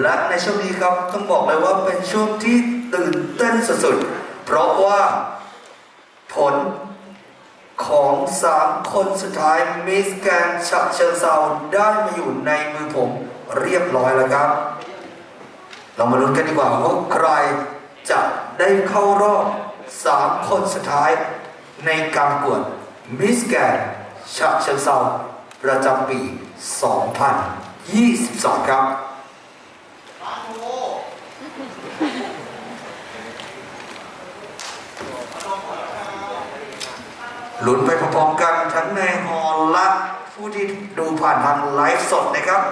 และในช่วงนี้ครับต้องบอกเลยว่าเป็นช่วงที่ตื่นเต้นสุดๆ เพราะว่าผลของสามคนสุดท้ายมิสแกนฉะเชิงเซาได้มาอยู่ในมือผมเรียบร้อยแล้วครับ เรามาลุ้นกันดีกว่าว่าใครจะได้เข้ารอบ3คนสุดท้ายในการประกวดมิสแกนฉะเชิงเซาประจำปี 2022 ครับ ลุ้นไปพร้อมๆกันทั้งในฮอลและผู้ที่ดูผ่านทางไลฟ์สดนะครับ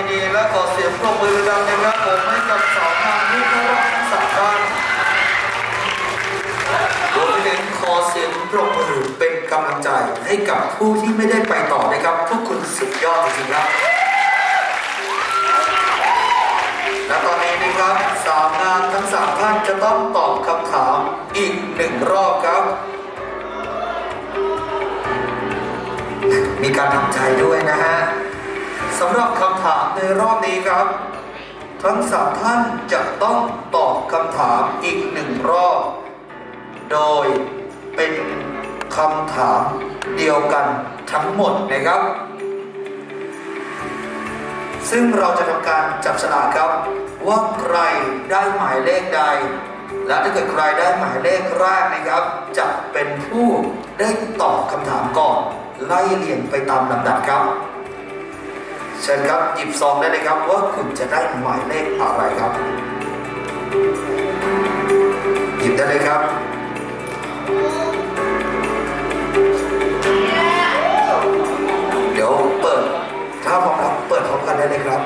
ดงความยินดีและขอเสียงปรบมือดังๆนะครับผมให้กับสาวงามผู้เข้ารอบทั้งสามท่านรวมไปถึงขอเสียงปรบมือเป็นกำลังใจให้กับผู้ที่ไม่ได้ไปต่อนะครับพวกคุณสุดยอดจริงๆครับ และตอนนี้นะครับสาวงามทั้งสามท่านจะต้องตอบคำถามอีกหนึ่งรอบครับ มีการทำใจด้วยนะฮะ สำหรับคำถามในรอบนี้ครับ ทั้งสามท่านจะต้องตอบคำถามอีกหนึ่งรอบ โดยเป็นคำถามเดียวกันทั้งหมดนะครับ ซึ่งเราจะทำการจับฉลากครับ ว่าใครได้หมายเลขใด และถ้าเกิดใครได้หมายเลขแรกนะครับ จะเป็นผู้ได้ตอบคำถามก่อน ไล่เรียงไปตามลำดับครับ เชิญครับหยิบซองได้เลยครับว่าคุณจะได้หมายเลขอะไรครับ หยิบได้เลยครับ เดี๋ยวเปิดถ้าพร้อมแล้วเปิดพร้อมกันได้เลยครับ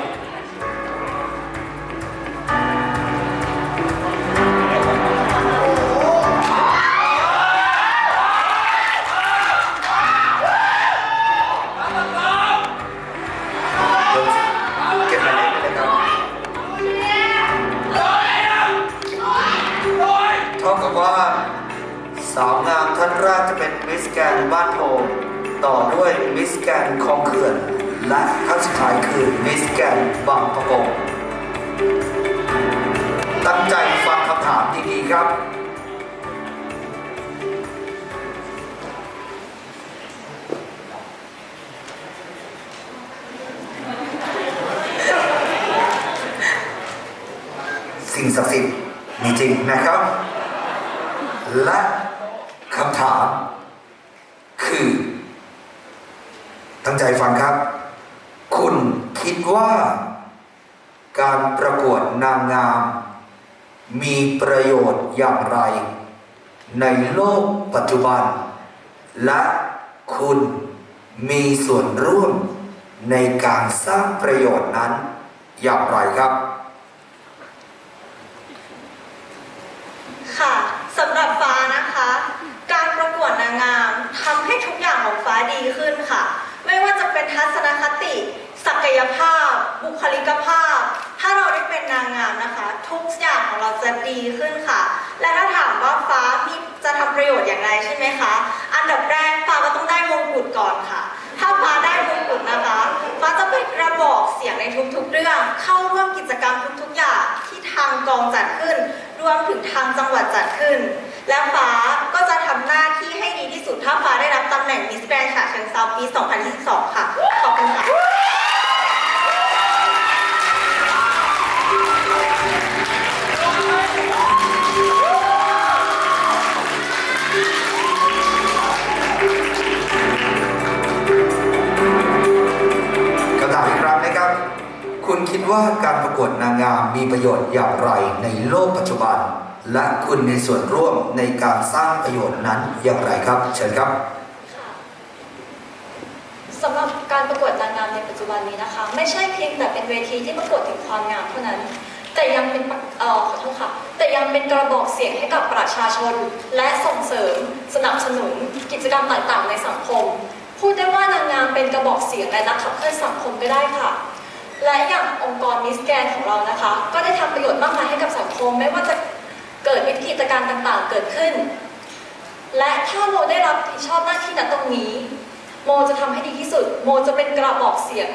สิ่งศักดิ์สิทธิ์มีจริงนะครับ และคำถาม คือ ตั้งใจฟังครับ คุณคิดว่า การประกวดนางงาม มีประโยชน์อย่างไร ในโลกปัจจุบัน และคุณมีส่วนร่วมในการสร้างประโยชน์นั้นอย่างไรครับ ค่ะสำหรับฟ้านะคะ การประกวดนางงามทำให้ทุกอย่างของฟ้าดีขึ้นค่ะ ไม่ว่าจะเป็นทัศนคติ ศักยภาพ บุคลิกภาพ ถ้าเราได้เป็นนางงามนะคะ ทุกอย่างของเราจะดีขึ้นค่ะ และถ้าถามว่าฟ้ามีจะทำประโยชน์อย่างไรใช่ไหมคะ อันดับแรกฟ้าก็ต้องได้มงกุฎก่อนค่ะ ถ้าฟ้าได้มงกุฎนะคะ ฟ้าจะเป็นกระบ อกเสียงในทุกๆ เรื่อง เข้าร่วมกิจกรรมทุกๆ อย่างที่ทางกองจัดขึ้น รวมถึงทางจังหวัดจัดขึ้น และฟ้าก็จะทำหน้าที่ให้ดีที่สุดถ้าฟ้าได้รับตำแหน่งมิสแกรนด์ฉะเชิงเซาปี 2022 ค่ะ คิดว่าการประกวดนางงามมีประโยชน์อย่างไรในโลกปัจจุบัน และคุณมีส่วนร่วมในการสร้างประโยชน์นั้นอย่างไรครับ เชิญครับสำหรับการประกวดนางงามในปัจจุบันนี้นะคะ ไม่ใช่เพียงแต่เป็นเวทีที่ประกวดถึงความงามเท่านั้น แต่ยังเป็นเอ่อขอโทษค่ะแต่ยังเป็นกระบอกเสียงให้กับประชาชน และส่งเสริม สนับสนุน กิจกรรมต่างๆ ในสังคม พูดได้ว่านางงามเป็นกระบอกเสียงและนักขับเคลื่อนสังคมก็ได้ค่ะ และอย่างองค์กรมิสแกนของเรานะคะ ก็ได้ทำประโยชน์มากมายให้กับสังคม ไม่ว่าจะเกิดวิกฤตการณ์ต่างๆ เกิดขึ้น และถ้าโมได้รับผิดชอบหน้าที่ณตรงนี้ โมจะทำให้ดีที่สุด โมจะเป็นกระบอกเสียง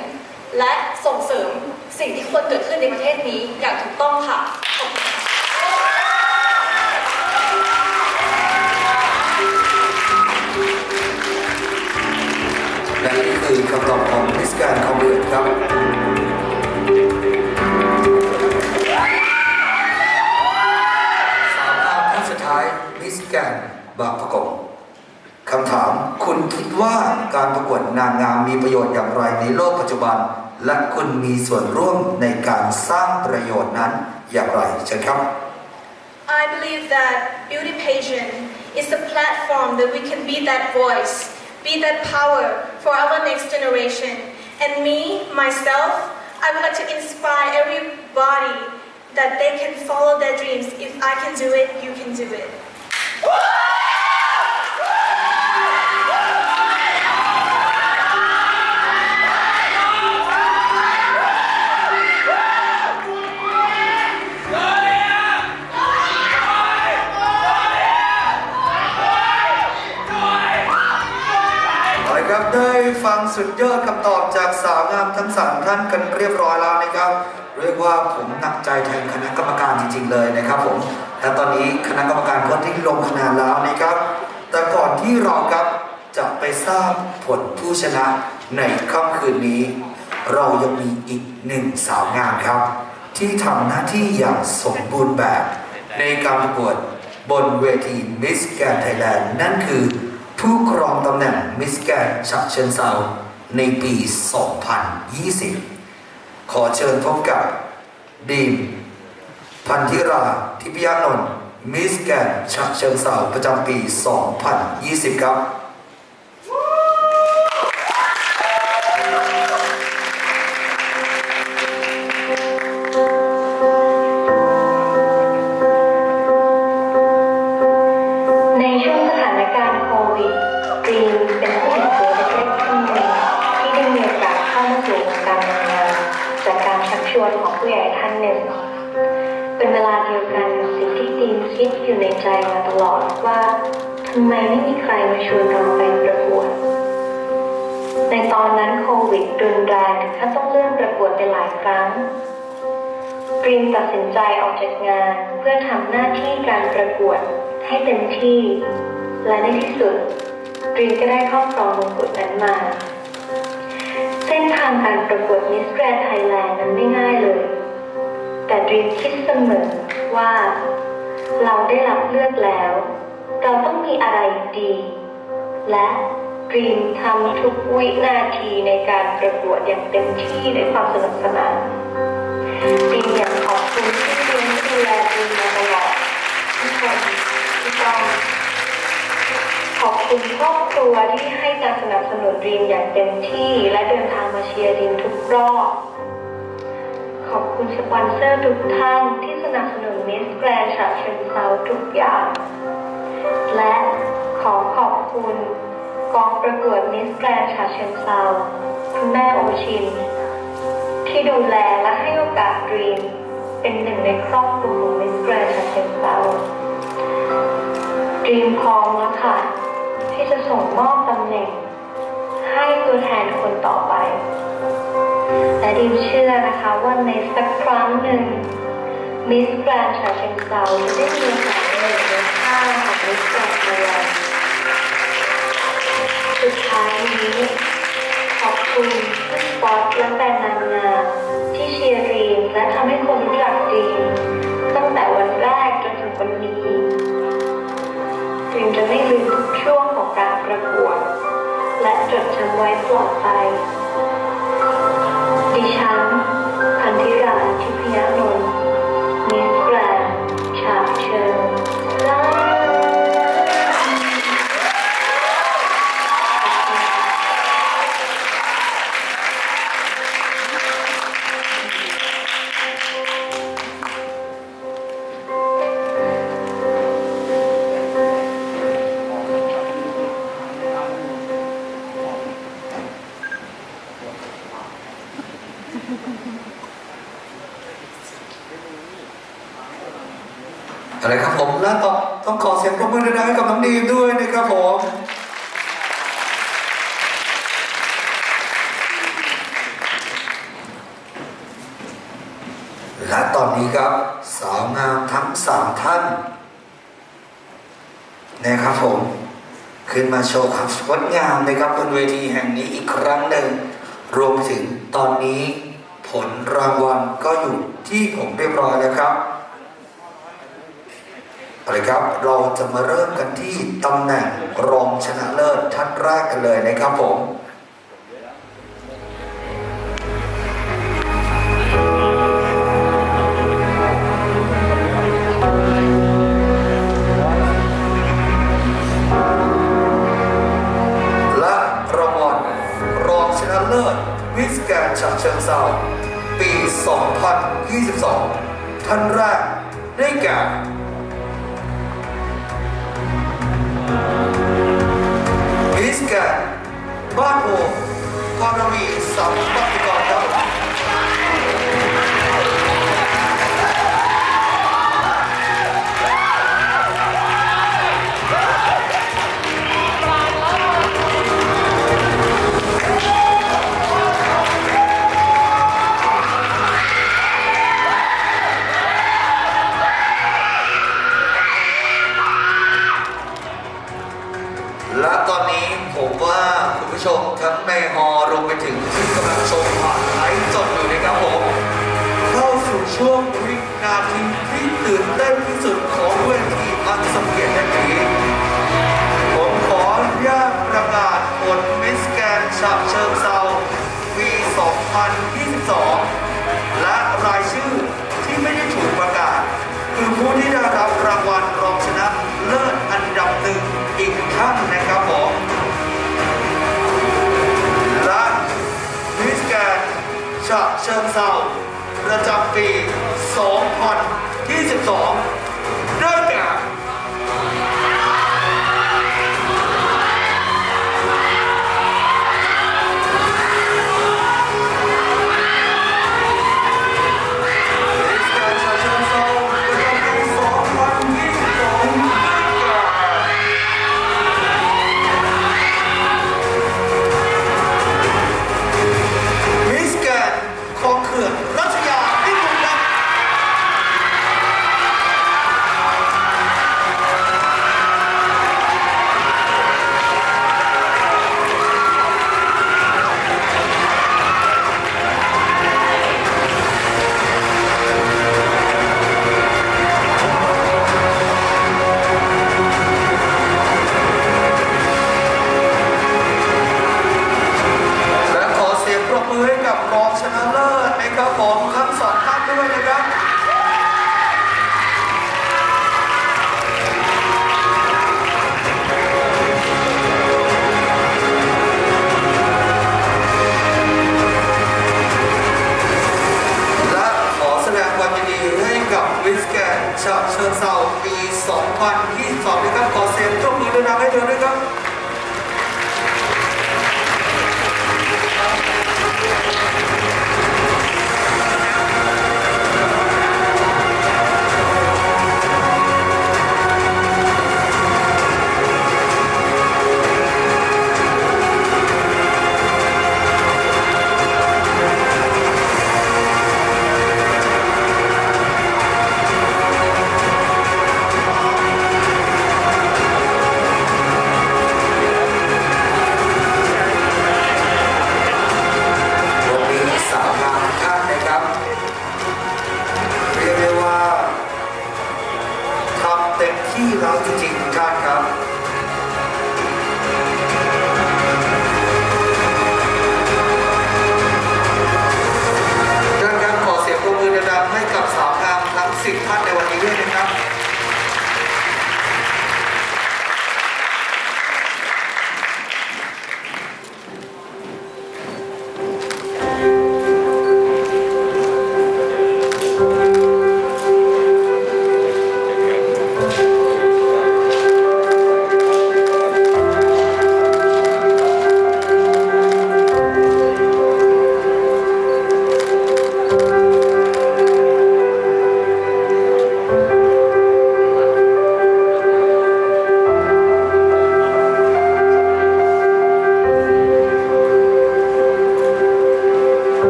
และส่งเสริมสิ่งที่ควรเกิดขึ้นในประเทศนี้อย่างถูกต้องค่ะและนี่คือคำตอบของมิสแกนคอมเบิร์ตครับ แกนบางประกงคำถามคุณคิดว่าการประกวดนางงามมีประโยชน์อย่างไรในโลกปัจจุบัน และคุณมีส่วนร่วมในการสร้างประโยชน์นั้นอย่างไรเชิญครับ I believe that beauty pageant is a platform that we can be that voice, be that power for our next generation. And me, myself, I would like to inspire everybody that they can follow their dreams. If I can do it, you can do it. ครับได้ฟังสุดยอดคำตอบจากสาวงามทั้งสามท่านกันเรียบร้อยแล้วนะครับ เรียกว่าผมหนักใจแทนคณะกรรมการจริงๆเลยนะครับผม และตอนนี้คณะกรรมการก็ที่ลงคะแนนแล้วนะครับ แต่ก่อนที่เราครับจะไปทราบผลผู้ชนะในค่ำคืนนี้ เรายังมีอีกหนึ่งสาวงามครับ ที่ทำหน้าที่อย่างสมบูรณ์แบบ ในการประกวดบนเวที Miss Grand Thailand นั่นคือผู้ครองตำแหน่ง Miss g r a n ฉะเชิงเซาในปี 2020 ขอเชิญพบกับดีม พันธิราทิพยานนท์มิสแกนฉะเชิงเซาประจำปี 2020 ครับในช่วงสถานการณ์โควิดตีนเป็นผู้หญิงตัวเล็กๆคนหนึ่งที่ได้มีโอกาสเข้ามาสู่วงการนางงาจากการชักชวนของผู้ใหญ่ท่านหนึ่ง กับสิ่งที่กรีนคิดอยู่ในใจมาตลอดว่าทำไมไม่มีใครมาชวนเราไปประกวด ในตอนนั้นโควิดรุนแรงถึงขั้นต้องเลื่อนประกวดไปหลายครั้งกรีนตัดสินใจออกจากงานเพื่อทำหน้าที่การประกวดให้เต็มที่ และในที่สุดกรีนก็ได้ครอบครองมงกุฎนั้นมา เส้นทางการประกวด Miss Grand Thailand นั้นไม่ง่ายเลย แต่ดรีมคิดเสมอว่า เราได้รับเลือกแล้ว เราต้องมีอะไรดี และดรีมทำทุกวินาทีในการประกวดอย่างเต็มที่ด้วยความสนุกสนานดรีมอยากขอบคุณที่เลี้ยงดูแลดรีมมาตลอดทุกคนที่ต้องขอบคุณครอบครัวที่ให้การสนับสนุนรีมอย่างเต็มที่และเดินทางมาเชียร์รีมทุกรอบ ขอบคุณสปอนเซอร์ทุกท่านที่สนับสนุน มิสแกรนฉะเชิงเซาทุกอย่าง และขอขอบคุณกองประกวดมิสแกรนฉะเชิงเซาคุณแม่โอชิน ที่ดูแลและให้โอกาสดรีมเป็นหนึ่งในครอบครัวของมิสแกรนฉะเชิงเซาดรีมพร้อมแล้วค่ะ ที่จะส่งมอบตำแหน่ง ให้ตัวแทนคนต่อไปและดรีมเชื่อนะคะว่าในสักครั้งหนึ่ง มิสแกรนด์ชาเชิงเซาได้มีโอกาสหนึ่งในข้างของมิสแกรนด์ด้วยสุดท้ายนี้ขอบคุณผู้สปอตและแฟนนางงามที่เชียร์รีมและทำให้คนรู้จักดรีมตั้งแต่วันแรกจนถึงวันนี้จึงจะไม่ลืมทุกช่วงของการประกวดและจดจำไว้ตลอดไป นี้ครับสาวงามทั้งสามท่านนะครับผมขึ้นมาโชว์ความงดงามนะครับบนเวทีแห่งนี้อีกครั้งหนึ่ง รวมถึงตอนนี้ผลรางวัลก็อยู่ที่ผมเรียบร้อยแล้วครับเอาละครับเราจะมาเริ่มกันที่ตำแหน่งรองชนะเลิศท่านแรกกันเลยนะครับผม ฉะเชิงเซาปี 2022 ท่านแรกได้แก่มิสแกนบ้านโพกรมีสัมปติกรครับ และตอนนี้ผมว่าคุณผู้ชมทั้งในฮอร์รวมไปถึงที่กำลังชมผ่านไลฟ์สดอยู่นะครับผม เข้าสู่ช่วงวินาทีที่ตื่นเต้นที่สุดของเวทีอันสมเกียรติแห่งนี้ผมขออนุญาตประกาศผลมิสแกนฉะเชิงเซาปี 2022 และรายชื่อที่ไม่ได้ถูกประกาศ คือผู้ที่ได้รับรางวัล ฉะเชิงเซาประจำปี 2022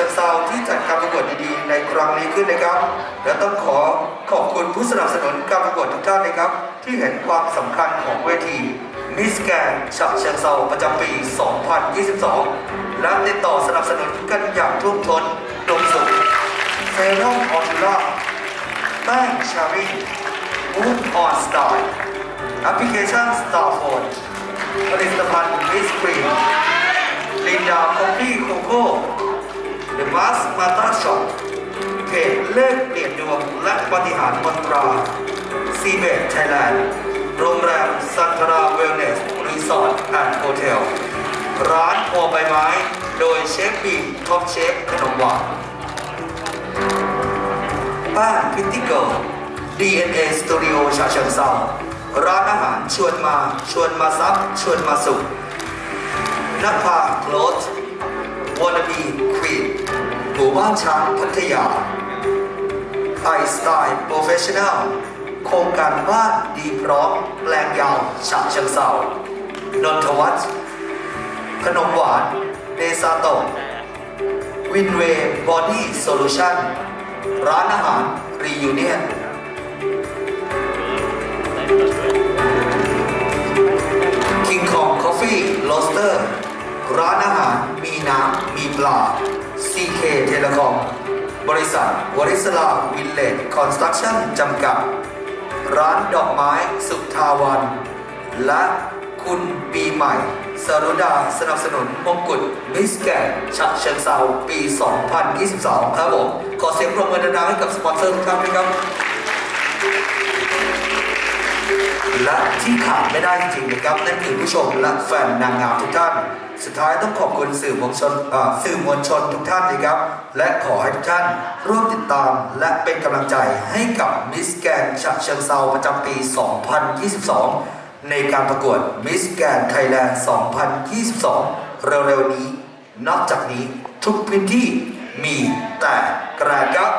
เชิงเซาที่จัดการประกวดดีๆ ในครั้งนี้ขึ้นนะครับ และต้องขอขอบคุณผู้สนับสนุนการประกวดทุกท่านนะครับ ที่เห็นความสำคัญของเวทีมิสแกนฉะเชิงเซาประจำปี 2022 และติดต่อสนับสนุนกันอย่างทุ่มทนดมสุดเฟรั่มออทิล่าแป้งชารีมูฟออนสไตล์แอปพลิเคชันสตาร์โฟนผลิตภัณฑ์มิสครีนลินดาคอฟฟี่โคโค่ เขตเลขเปลี่ยนดวงและปฏิหารมนตราซีเบดไทยแลนด์โรงแรมซันทราเวลเนสรีสอร์ทแอนด์โฮเทลร้านพอใบไม้ โดยเชฟบีท็อปเชฟขนมหวานบ้านพิตติเกิล DNA Studio ชาเชิงเซาร้านอาหารชวนมาชวนมาซับชวนมาสุขนภาโคลทวอนบี หมู่บ้านช้างพัทยาไอสไตล์โปรเฟชชั่นแนลโครงการบ้านดีพร้อมแปลงยาวฉะเชิงเซานนทวัฒน์ขนมหวานเนซาโตะวินเวย์บอดี้โซลูชันร้านอาหารรียูเนียนคิงคองคอฟฟี่โรสเตอร์ ร้านอาหารมีน้ำมีปลา CK เทเลคอมบริษัทวริศลาวิลเลจคอนสตรักชั่นจำกัด ร้านดอกไม้สุทาวัน และคุณปีใหม่สรุดาสนับสนุนมงกุฎมิสแกนฉะเชิงเซาปี 2022 ครับผม ขอเสียงปรบมือดังๆให้กับสปอนเซอร์ทุกท่านด้วยครับ และที่ขาดไม่ได้จริงๆนะครับ นั่นคือผู้ชมและแฟนนางงามทุกท่าน สุดท้ายต้องขอบคุณสื่อมวลชนสื่อมวลชนทุกท่านนะครับ และขอให้ทุกท่านร่วมติดตามและเป็นกำลังใจให้กับมิสแกนฉะเชิงเซาประจำปี 2022 ในการประกวดมิสแกนไทยแลนด์ 2022 เร็วๆนี้ นอกจากนี้ทุกพื้นที่มีแต่กรนด์ครับ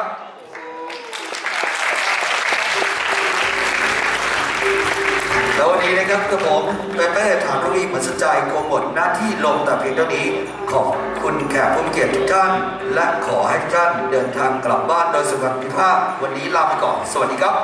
แล้ววันนี้นะครับกระผมเปเป้ฐานรวีเหมือนสนใจโกหมดหน้าที่ลงแต่เพียงเท่านี้ ขอบคุณแขกผู้มีเกียรติทุกท่าน และขอให้ทุกท่านเดินทางกลับบ้านโดยสุขภาพ วันนี้ลาไปก่อน สวัสดีครับ